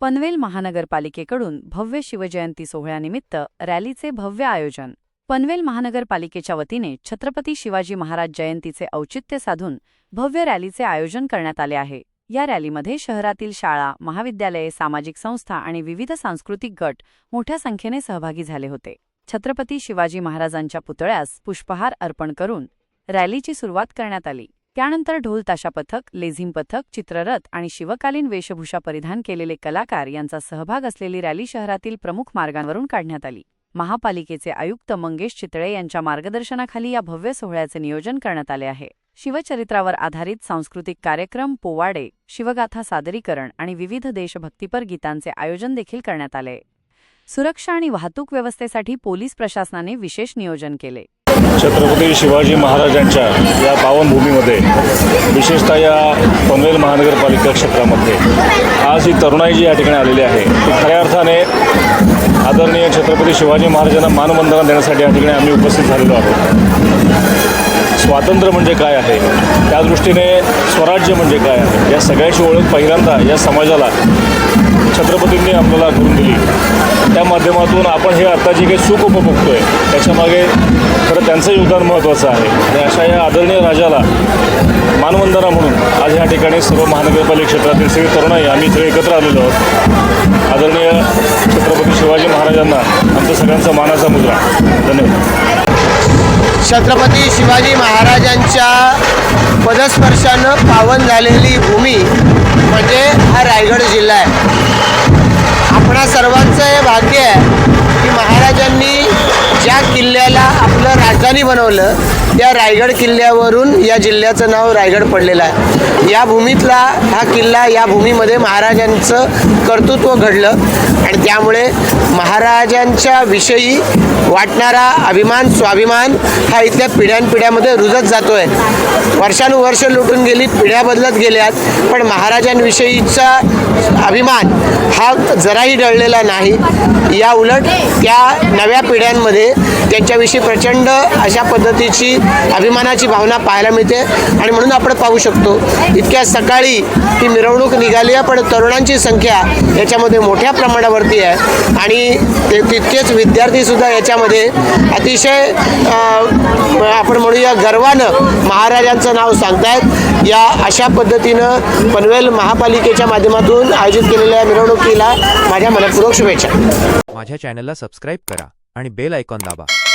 पनवेल महानगरपालिकेकडून भव्य शिवजयंती सोहळ्यानिमित्त रॅलीचे भव्य आयोजन. पनवेल महानगरपालिकेच्या वतीने छत्रपती शिवाजी महाराज जयंतीचे औचित्य साधून भव्य रॅलीचे आयोजन करण्यात आले आहे. या रॅलीमध्ये शहरातील शाळा महाविद्यालये सामाजिक संस्था आणि विविध सांस्कृतिक गट मोठ्या संख्येने सहभागी झाले होते. छत्रपती शिवाजी महाराजांच्या पुतळ्यास पुष्पहार अर्पण करून रॅलीची सुरुवात करण्यात आली. त्यानंतर ढोल ताशा पथक लेझिम पथक चित्ररथ आणि शिवकालीन वेशभूषा परिधान केलेले कलाकार यांचा सहभाग असलेली रॅली शहरातील प्रमुख मार्गांवरून काढण्यात आली. महापालिकेचे आयुक्त मंगेश चितळे यांच्या मार्गदर्शनाखाली या भव्य सोहळ्याचे नियोजन करण्यात आले आहे. शिवचरित्रावर आधारित सांस्कृतिक कार्यक्रम पोवाडे शिवगाथा सादरीकरण आणि विविध देशभक्तीपर गीतांचे आयोजन देखील करण्यात आले. सुरक्षा आणि वाहतूक व्यवस्थेसाठी पोलीस प्रशासनाने विशेष नियोजन केले. छत्रपती शिवाजी महाराजांच्या या पावनभूमीमध्ये विशेषतः या पनवेल महानगरपालिका क्षेत्रामध्ये आज ही तरुणाई जी या ठिकाणी आलेली आहे ती खऱ्या अर्थाने आदरणीय छत्रपती शिवाजी महाराजांना मानवंदना देण्यासाठी या ठिकाणी आम्ही उपस्थित झालेलो आहोत. स्वातंत्र्य म्हणजे काय आहे? त्या दृष्टीने स्वराज्य म्हणजे काय आहे? या सगळ्याची ओळख पहिल्यांदा या समाजाला छत्रपतींनी आपल्याला करून दिली. त्या माध्यमातून आपण हे आता जी काही सुख उपभोगतो आहे त्याच्यामागे खरं त्यांचं योगदान महत्त्वाचं आहे. आणि अशा या आदरणीय राजाला मानवंदना म्हणून आज या ठिकाणी सर्व महानगरपालिका क्षेत्रातील सगळे तरुणाई आम्ही सगळे एकत्र आलेलो आहोत. आदरणीय छत्रपती शिवाजी महाराजांना आमच्या सगळ्यांचा मानाचा मुद्रा. धन्यवाद. छत्रपती शिवाजी महाराजांच्या पदस्पर्शानं पावन झालेली भूमी म्हणजे हा रायगड जिल्हा आहे. भाग्य आहे की महाराजांनी ज्या किल्ल्याला आपलं राजधानी बनवलं त्या रायगड किल्ल्यावरून या जिल्ह्याचं नाव रायगड पडलेलं आहे. या भूमीतला हा किल्ला या भूमीमध्ये महाराजांचं कर्तृत्व घडलं आणि त्यामुळे महाराजांच्या विषयी वाटणारा अभिमान स्वाभिमान हा इथल्या पिढ्यानपिढ्यामध्ये रुजत जातो आहे वर्षानुवर्ष लुटून गेली पिढ्या बदलत गेल्यात पण महाराजांविषयीचा अभिमान हा जराही डळलेला नाही. या उलट त्या नव्या पिढ्यांमध्ये त्यांच्याविषयी प्रचंड अशा पद्धतीची अभिमानाची भावना पाहायला मिळते. आणि म्हणून आपण पाहू शकतो इतक्या सकाळी ही मिरवणूक निघाली आहे पण तरुणांची संख्या याच्यामध्ये मोठ्या प्रमाणावरती आहे. आणि ते तितकेच विद्यार्थीसुद्धा याच्यामध्ये अतिशय आपण म्हणूया गर्वानं महाराजांचं नाव सांगतायत. या अशा पद्धतीनं पनवेल महापालिकेच्या माध्यमातून आयोजित केलेल्या मिरवणुकीला माझ्या मनपूर्वक शुभेच्छा. माझ्या चॅनलला सबस्क्राईब करा आणि बेल ऐकॉन दाबा.